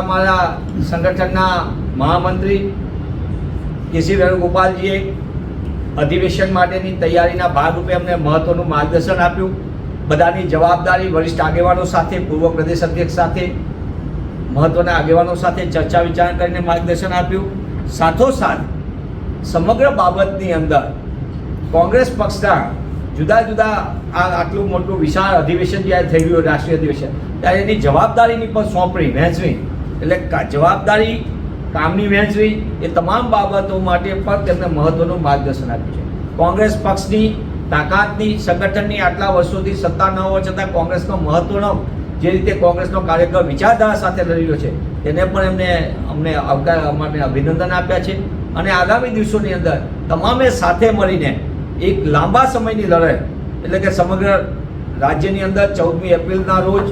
અમારા સંગઠનના મહામંત્રી કેસી વેણુગોપાલજીએ અધિવેશન માટેની તૈયારીના ભાગરૂપે અમને મહત્વનું માર્ગદર્શન આપ્યું. બધાની જવાબદારી વરિષ્ઠ આગેવાનો સાથે, પૂર્વ પ્રદેશ અધ્યક્ષ સાથે, મહત્વના આગેવાનો સાથે ચર્ચા વિચારણા કરીને માર્ગદર્શન આપ્યું. સાથોસાથ, સમગ્ર બાબતની અંદર કોંગ્રેસ પક્ષના જુદા જુદા આ આટલું મોટું વિશાળ અધિવેશન જ્યારે થઈ ગયું રાષ્ટ્રીય અધિવેશન, ત્યારે એની જવાબદારીની પણ સોંપણી વહેંચવી એટલે જવાબદારી કામની વહેંચવી એ તમામ બાબતો માટે પણ તેમને મહત્વનું માર્ગદર્શન આપ્યું છે. કોંગ્રેસ પક્ષની તાકાતની, સંગઠનની આટલા વર્ષોથી સત્તા ન હોવા છતાં કોંગ્રેસનો મહત્વનો, જે રીતે કોંગ્રેસનો કાર્યક્રમ વિચારધારા સાથે લડી રહ્યો છે, તેને પણ એમને, અમને આવકાર માટે અભિનંદન આપ્યા છે. અને આગામી દિવસોની અંદર તમામે સાથે મળીને એક લાંબા સમયની લડાઈ, એટલે કે સમગ્ર રાજ્યની અંદર ચૌદમી એપ્રિલના રોજ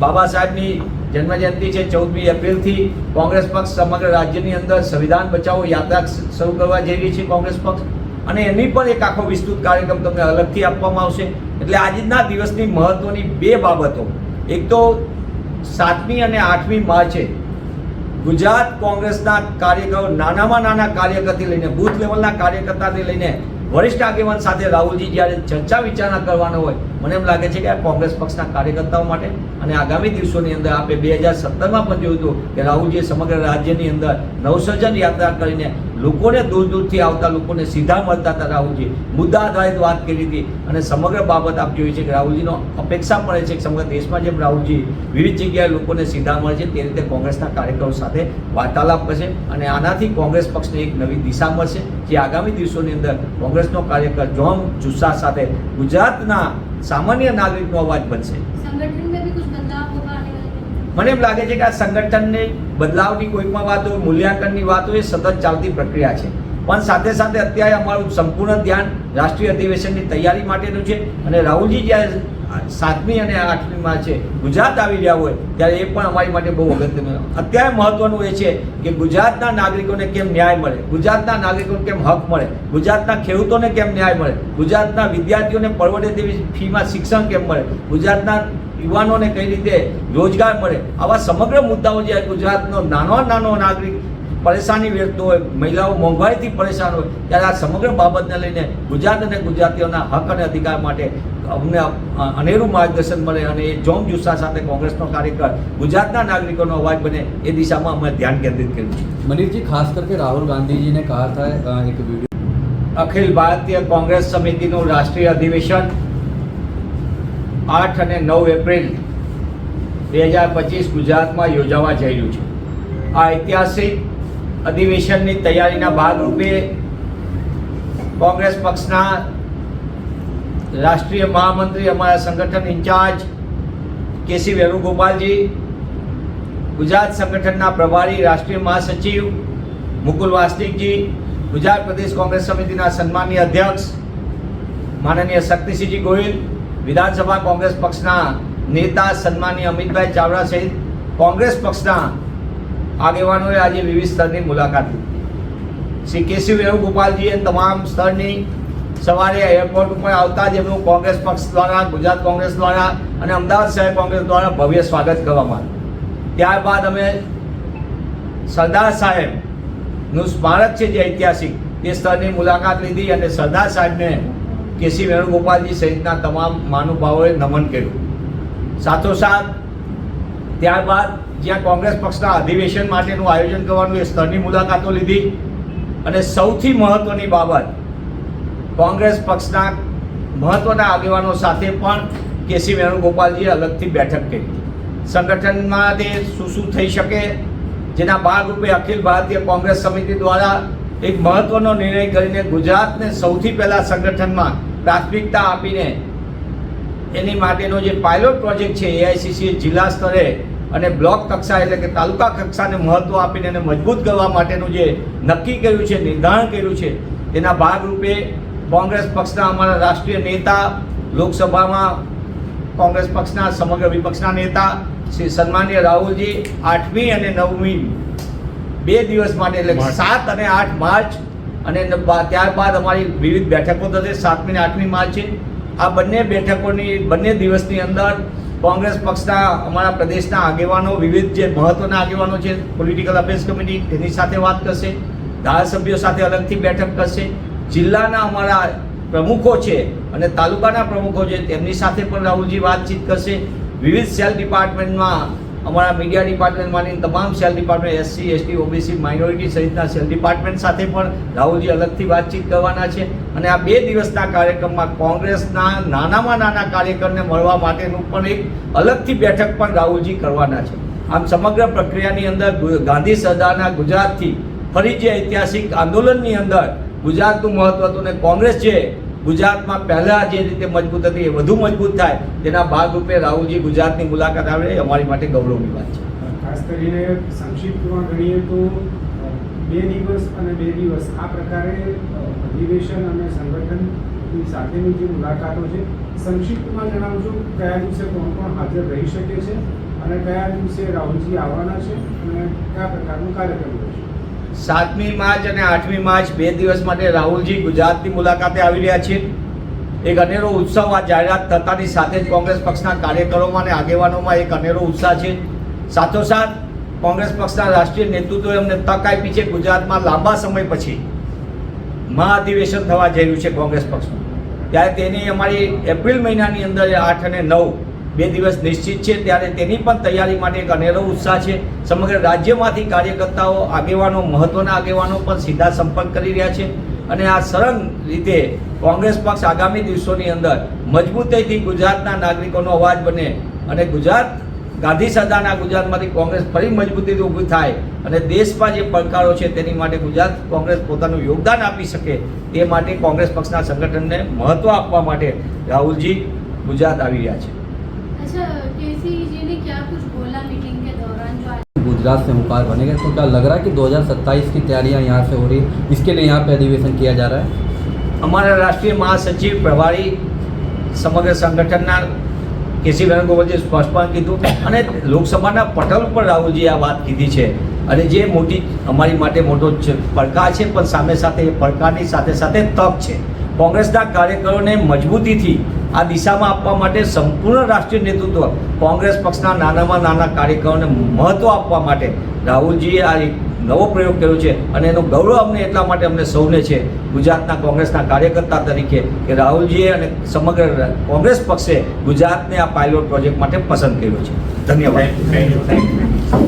બાબા સાહેબની જન્મજયંતિ છે ચૌદમી એપ્રિલથી કોંગ્રેસ પક્ષ સમગ્ર રાજ્યની અંદર સંવિધાન બચાવો યાત્રા શરૂ કરવા જઈ રહી છે કોંગ્રેસ પક્ષ. અને એની પણ એક આખો વિસ્તૃત કાર્યક્રમ તમને અલગથી આપવામાં આવશે. એટલે આજના દિવસની મહત્વની બે બાબતો. એક તો સાતમી અને આઠમી માર્ચે ગુજરાત કોંગ્રેસના કાર્યકરો નાનામાં નાના કાર્યકરથી લઈને બૂથ લેવલના કાર્યકર્તાથી લઈને વરિષ્ઠ આગેવાન સાથે રાહુલજી જ્યારે ચર્ચા વિચારણા કરવાનો હોય, મને એમ લાગે છે કે આ કોંગ્રેસ પક્ષના કાર્યકર્તાઓ માટે અને આગામી દિવસોની અંદર આપણે બે હજાર સત્તરમાં પણ જોયું હતું કે રાહુલજીએ સમગ્ર રાજ્યની અંદર નવસર્જન યાત્રા કરીને લોકોને દૂર દૂરથી આવતા લોકોને સીધા મળતા હતા રાહુલજી. મુદ્દા આધારિત વાત કરી હતી અને સમગ્ર બાબત આપ જોઈ છે કે રાહુલજીનો અપેક્ષા પડે છે કે સમગ્ર દેશમાં જેમ રાહુલજી વિવિધ જગ્યાએ લોકોને સીધા મળે છે, તે રીતે કોંગ્રેસના કાર્યકરો સાથે વાર્તાલાપ કરશે અને આનાથી કોંગ્રેસ પક્ષને એક નવી દિશા મળશે જે આગામી દિવસોની અંદર કોંગ્રેસનો કાર્યકર જોમ જુસ્સા સાથે ગુજરાતના સામાન્ય નાગરિકનો અવાજ બનશે. મને એમ લાગે છે કે આ સંગઠનને બદલાવની કોઈ વાતો, મૂલ્યાંકનની વાત એ સતત ચાલતી પ્રક્રિયા છે. પણ સાથે સાથે અત્યારે અમારું સંપૂર્ણ ધ્યાન રાષ્ટ્રીય અધિવેશનની તૈયારી માટેનું છે અને રાહુલજી જ્યારે સાતમી અને આઠમીમાં છે, ગુજરાત આવી રહ્યા હોય ત્યારે એ પણ અમારી માટે બહુ અગત્યનું અત્યારે મહત્વનું એ છે કે ગુજરાતના નાગરિકોને કેમ ન્યાય મળે? ગુજરાતના નાગરિકોને કેમ હક મળે? ગુજરાતના ખેડૂતોને કેમ ન્યાય મળે? ગુજરાતના વિદ્યાર્થીઓને પરવડે તેવી ફીમાં શિક્ષણ કેમ મળે? ગુજરાતના યુવાનોને કઈ રીતે રોજગાર મળે? આવા સમગ્ર મુદ્દાઓ જે ગુજરાતનો નાનો નાનો નાગરિક પરેશાની વેઠતો હોય મહિલાઓ મોંઘવારીથી પરેશાન હોય ત્યારે આ સમગ્ર બાબતને લઈને ગુજરાત અને ગુજરાતીઓના હક અને અધિકાર માટે અમને અનેરું માર્ગદર્શન મળે અને એ જોમ જુસ્સા સાથે કોંગ્રેસનો કાર્યકર ગુજરાતના નાગરિકોનો અવાજ બને એ દિશામાં અમે ધ્યાન કેન્દ્રિત કર્યું મનીરજી ખાસ કરીને રાહુલ ગાંધીજીને કહા થાય એક વીડિયો. અખિલ ભારતીય કોંગ્રેસ સમિતિનું રાષ્ટ્રીય અધિવેશન આઠ અને નવ એપ્રિલ બે હજાર પચીસ ગુજરાતમાં યોજાવા જઈ રહ્યું છે. આ ઐતિહાસિક અધિવેશનની તૈયારીના ભાગરૂપે કોંગ્રેસ પક્ષના રાષ્ટ્રીય મહામંત્રી, અમારા સંગઠન ઇન્ચાર્જ કેસી વેણુગોપાલજી, ગુજરાત સંગઠનના પ્રભારી, રાષ્ટ્રીય મહાસચિવ મુકુલ વાસનિકજી, ગુજરાત પ્રદેશ કોંગ્રેસ સમિતિના સન્માનીય અધ્યક્ષ, માનનીય શક્તિસિંહજી ગોહિલ વિધાનસભા કોંગ્રેસ પક્ષના નેતા સન્માનીય અમિતભાઈ ચાવડા સહિત કોંગ્રેસ પક્ષના આગેવાનોએ આજે વિવિધ સ્તરની મુલાકાત લીધી. શ્રી કેસી વેણુગોપાલજીએ તમામ સ્તરની સવારે એરપોર્ટ ઉપર આવતા જ એમનું કોંગ્રેસ પક્ષ દ્વારા, ગુજરાત કોંગ્રેસ દ્વારા અને અમદાવાદ શહેર કોંગ્રેસ દ્વારા ભવ્ય સ્વાગત કરવામાં આવ્યું. ત્યારબાદ અમે સરદાર સાહેબનું સ્મારક છે જે ઐતિહાસિક, તે સ્થળની મુલાકાત લીધી અને સરદાર સાહેબને કેસી વેણુગોપાલજી સહિતના તમામ મહાનુભાવોએ નમન કર્યું. સાથોસાથ, ત્યારબાદ જ્યાં કોંગ્રેસ પક્ષના અધિવેશન માટેનું આયોજન કરવાનું એ સ્થળની મુલાકાતો લીધી અને સૌથી મહત્વની બાબત, કોંગ્રેસ પક્ષના મહત્વના આગેવાનો સાથે પણ કેસી વેણુગોપાલજીએ અલગથી બેઠક કરી. સંગઠનમાં તે શું શું થઈ શકે, જેના ભાગરૂપે અખિલ ભારતીય કોંગ્રેસ સમિતિ દ્વારા એક મહત્વનો નિર્ણય કરીને ગુજરાતને સૌથી પહેલા સંગઠનમાં પ્રાથમિકતા આપીને એની માટેનો જે પાયલોટ પ્રોજેક્ટ છે એઆઈસીસી જિલ્લા સ્તરે અને બ્લોક કક્ષા એટલે કે તાલુકા કક્ષાને મહત્વ આપીને એને મજબૂત કરવા માટેનું જે નક્કી કર્યું છે, નિર્ધારણ કર્યું છે, તેના ભાગરૂપે કોંગ્રેસ પક્ષના અમારા રાષ્ટ્રીય નેતા, લોકસભામાં કોંગ્રેસ પક્ષના સમગ્ર વિપક્ષના નેતા, શ્રી સન્માનીય રાહુલજી, આઠમી અને નવમી બે દિવસ માટે એટલે સાત અને આઠ માર્ચ અને ત્યારબાદ અમારી વિવિધ બેઠકો થશે. સાતમી અને આઠમી માર્ચે આ બંને બેઠકોની બંને દિવસની અંદર કોંગ્રેસ પક્ષના અમારા પ્રદેશના આગેવાનો વિવિધ જે મહત્વના આગેવાનો છે પોલિટિકલ અફેર્સ કમિટી તેની સાથે વાત કરશે. ધારાસભ્યો સાથે અલગથી બેઠક કરશે. જિલ્લાના અમારા પ્રમુખો છે અને તાલુકાના પ્રમુખો છે તેમની સાથે પણ રાહુલજી વાતચીત કરશે. વિવિધ સેલ ડિપાર્ટમેન્ટમાં અમારા મીડિયા ડિપાર્ટમેન્ટમાંની તમામ cell department SC ST OBC minority સહિતના સેલ ડિપાર્ટમેન્ટ સાથે પણ રાહુલજી અલગથી વાતચીત કરવાના છે. અને આ બે દિવસના કાર્યક્રમમાં કોંગ્રેસના નાનામાં નાના કાર્યકરને મળવા માટેનું પણ એક અલગથી બેઠક પણ રાહુલજી કરવાના છે. આમ સમગ્ર પ્રક્રિયાની અંદર ગાંધી સરદારના ગુજરાતથી ફરી જે ઐતિહાસિક આંદોલનની અંદર ગુજરાતનું મહત્વ હતું ને કોંગ્રેસ જે ગુજરાતમાં પહેલાં જે રીતે મજબૂત હતી એ વધુ મજબૂત થાય, તેના ભાગરૂપે રાહુલજી ગુજરાતની મુલાકાત આવે એ અમારી માટે ગૌરવની વાત છે. ખાસ કરીને સંક્ષિપ્તમાં ગણીએ તો બે દિવસ અને બે દિવસ આ પ્રકારે અધિવેશન અને સંગઠનની સાથેની જે મુલાકાતો છે, સંક્ષિપ્તમાં જણાવજો કયા દિવસે કોણ કોણ હાજર રહી શકે છે અને કયા દિવસે રાહુલજી આવવાના છે અને કયા પ્રકારનું કાર્યક્રમ રહેશે સાતમી માર્ચ અને આઠમી માર્ચ બે દિવસ માટે રાહુલજી ગુજરાતની મુલાકાતે આવી રહ્યા છે. એક અનેરો ઉત્સવ આ જાહેરાત થતાની સાથે જ કોંગ્રેસ પક્ષના કાર્યકરોમાં અને આગેવાનોમાં એક અનેરો ઉત્સાહ છે. સાથોસાથ, કોંગ્રેસ પક્ષના રાષ્ટ્રીય નેતૃત્વએ અમને તક આપી છે ગુજરાતમાં લાંબા સમય પછી. મહાઅધિવેશન થવા જઈ રહ્યું છે કોંગ્રેસ પક્ષનું. ત્યારે તેની અમારી એપ્રિલ મહિનાની અંદર આઠ અને નવ બે દિવસ નિશ્ચિત છે, ત્યારે તેની પણ તૈયારી માટે એક અનેરો ઉત્સાહ છે. સમગ્ર રાજ્યમાંથી કાર્યકર્તાઓ, આગેવાનો, મહત્વના આગેવાનો પણ સીધા સંપર્ક કરી રહ્યા છે અને આ સરળ રીતે કોંગ્રેસ પક્ષ આગામી દિવસોની અંદર મજબૂતાઈથી ગુજરાતના નાગરિકોનો અવાજ બને અને ગુજરાત ગાંધી સદાના ગુજરાતમાંથી કોંગ્રેસ ફરી મજબૂતીથી ઊભી થાય અને દેશમાં જે પડકારો છે તેની માટે ગુજરાત કોંગ્રેસ પોતાનું યોગદાન આપી શકે તે માટે કોંગ્રેસ પક્ષના સંગઠનને મહત્ત્વ આપવા માટે રાહુલજી ગુજરાત આવી રહ્યા છે. गुजरात से मुखार बनेगा तो क्या लग रहा है कि 2027 की तैयारियां यहाँ से हो रही है इसके लिए यहाँ पे अधिवेशन किया जा रहा है અમારા રાષ્ટ્રીય મહાસચિવ પ્રભારી સમગ્ર સંગઠનના કેસી વેણુગોપાલજીએ સ્પષ્ટપણે કીધું અને લોકસભાના પટલ ઉપર રાહુલજીએ આ વાત કીધી છે અને જે મોટી અમારી માટે મોટો છે પડકાર છે પણ સામે સાથે એ પડકારની સાથે સાથે તક છે કોંગ્રેસના કાર્યકરોને મજબૂતીથી આ દિશામાં આપવા માટે સંપૂર્ણ રાષ્ટ્રીય નેતૃત્વ કોંગ્રેસ પક્ષના નાનામાં નાના કાર્યકરોને મહત્ત્વ આપવા માટે રાહુલજીએ આ એક નવો પ્રયોગ કર્યો છે અને એનો ગૌરવ અમને એટલા માટે અમને સૌને છે ગુજરાતના કોંગ્રેસના કાર્યકર્તા તરીકે કે રાહુલજીએ અને સમગ્ર કોંગ્રેસ પક્ષે ગુજરાતને આ પાયલોટ પ્રોજેક્ટ માટે પસંદ કર્યો છે. ધન્યવાદ. Thank you thank you